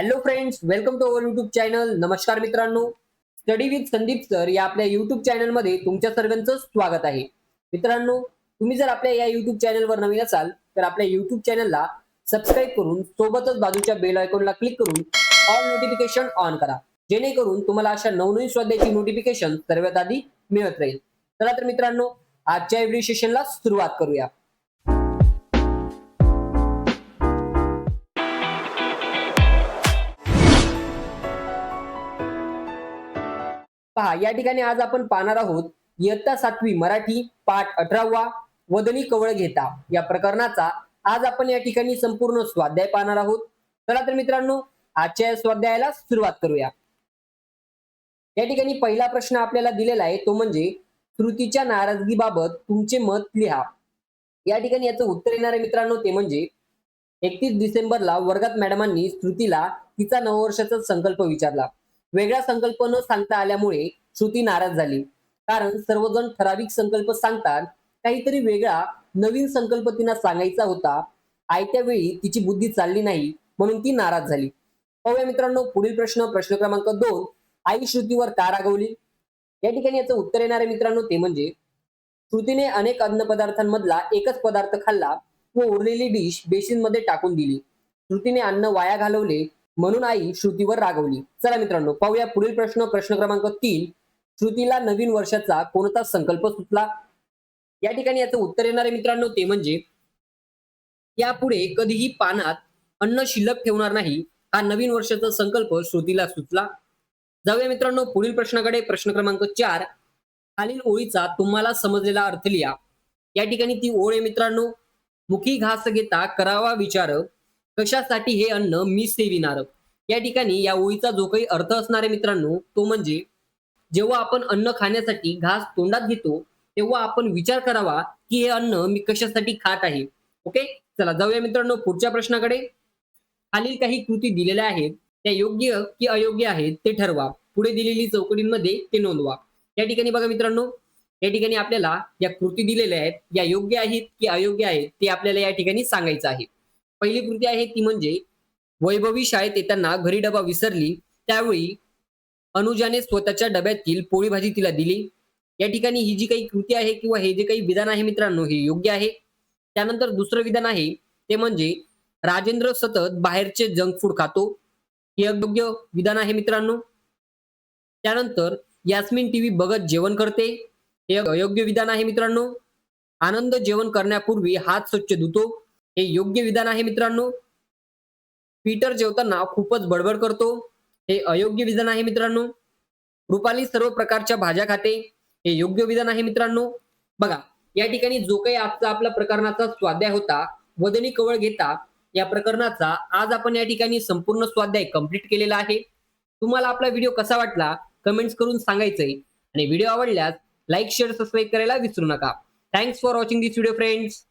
Hello friends welcome to our YouTube channel नमस्कार मित्रांनो. Study with Sandeep sir या आपल्या युट्यूब चॅनलमध्ये तुमच्या सर्वांचं स्वागत आहे. मित्रांनो तुम्ही जर आपल्या या युट्यूब चॅनलवर नवीन असाल तर आपल्या युट्यूब चॅनलला सबस्क्राईब करून सोबतच बाजूच्या बेल आयकॉनला क्लिक करून ऑल नोटिफिकेशन ऑन करा. जेणेकरून तुम्हाला अशा नवनवीन स्वाध्यायाची नोटिफिकेशन सर्वात आधी मिळत राहील. चला तर मित्रांनो आजच्या व्हिडिओ सेशनला सुरुवात करूया. पहा या ठिकाणी आज आपण पाहणार आहोत इयत्ता सातवी मराठी पाठ अठरावा वदनी कवळ घेता. या प्रकरणाचा आज आपण या ठिकाणी संपूर्ण स्वाध्याय पाहणार आहोत. चला तर मित्रांनो आजच्या या स्वाध्यायाला सुरुवात करूया. या ठिकाणी पहिला प्रश्न आपल्याला दिलेला आहे तो म्हणजे श्रुतीच्या नाराजगीबाबत तुमचे मत लिहा. या ठिकाणी याचं उत्तर येणार आहे मित्रांनो ते म्हणजे एकतीस डिसेंबरला वर्गात मॅडमांनी श्रुतीला तिचा नववर्षाचा संकल्प विचारला. वेगळ्या संकल्प न सांगता आल्यामुळे श्रुती नाराज झाली. कारण सर्वजण ठराविक संकल्प सांगतात काहीतरी वेगळा नवीन संकल्प तिला सांगायचा होता. आयत्या वेळी तिची बुद्धी चालली नाही म्हणून ती नाराज झाली. पाहूया मित्रांनो पुढील प्रश्न प्रश्न क्रमांक दोन. आई श्रुतीवर का रागवली? या ठिकाणी याचं उत्तर येणार आहे मित्रांनो ते म्हणजे श्रुतीने अनेक अन्नपदार्थांमधला एकच पदार्थ खाल्ला व उरलेली डिश बेसिनमध्ये टाकून दिली. श्रुतीने अन्न वाया घालवले म्हणून आई श्रुतीवर रागवली. चला मित्रांनो पाहूया पुढील प्रश्न. प्रश्न क्रमांक तीन. श्रुतीला नवीन वर्षाचा कोणता संकल्प सुचला या ठिकाणी याचं उत्तर येणार आहे मित्रांनो ते म्हणजे यापुढे कधीही पानात अन्न शिल्लक ठेवणार नाही हा नवीन वर्षाचा संकल्प श्रुतीला सुचला जाऊया मित्रांनो पुढील प्रश्नाकडे. प्रश्न क्रमांक चार. खालील ओळीचा तुम्हाला समजलेला अर्थ लिहा. या ठिकाणी ती ओळ आहे मित्रांनो. मुखी घास घेता करावा विचार. कशासाठी हे अन्न मी सेविणार? या ठिकाणी या ओळीचा जो काही अर्थ असणार आहे मित्रांनो तो म्हणजे जेव्हा आपण अन्न खाण्यासाठी घास तोंडात घेतो तेव्हा आपण विचार करावा की हे अन्न मी कशासाठी खात आहे. ओके चला जाऊया मित्रांनो पुढच्या प्रश्नाकडे. खालील काही कृती दिलेल्या आहेत. त्या योग्य की अयोग्य आहेत ते ठरवा. पुढे दिलेली चौकटींमध्ये ते नोंदवा. या ठिकाणी बघा मित्रांनो. या ठिकाणी आपल्याला या कृती दिलेल्या आहेत या योग्य आहेत की अयोग्य आहेत ते आपल्याला या ठिकाणी सांगायचं आहे. पहिली कृती आहे ती म्हणजे वैभवी शाळेत येताना घरी डबा विसरली त्यावेळी अनुजाने स्वतःच्या डब्यातील पोळी भाजी तिला दिली. या ठिकाणी ही जी काही कृती आहे किंवा हे जे काही विधान आहे मित्रांनो हे योग्य आहे. त्यानंतर दुसरं विधान आहे ते म्हणजे राजेंद्र सतत बाहेरचे जंक फूड खातो. हे अयोग्य विधान आहे मित्रांनो. त्यानंतर यास्मिन टीव्ही बघत जेवण करते. हे अयोग्य विधान आहे मित्रांनो. आनंद जेवण करण्यापूर्वी हात स्वच्छ धुतो. हे योग्य विधान आहे मित्रांनो. पीटर जेवताना खूपच बडबड करतो. हे अयोग्य विधान आहे मित्रांनो. रुपाली सर्व प्रकारच्या भाज्या खाते. हे योग्य विधान आहे मित्रांनो. बघा या ठिकाणी जो काही आजचा आपला प्रकरणाचा स्वाध्याय होता वदनी कवळ घेता या प्रकरणाचा आज आपण या ठिकाणी संपूर्ण स्वाध्याय कंप्लीट केलेला आहे. तुम्हाला आपला व्हिडिओ कसा वाटला कमेंट्स करून सांगायचंय. आणि व्हिडिओ आवडल्यास लाईक शेअर सबस्क्राईब करायला विसरू नका. Thanks for watching this video friends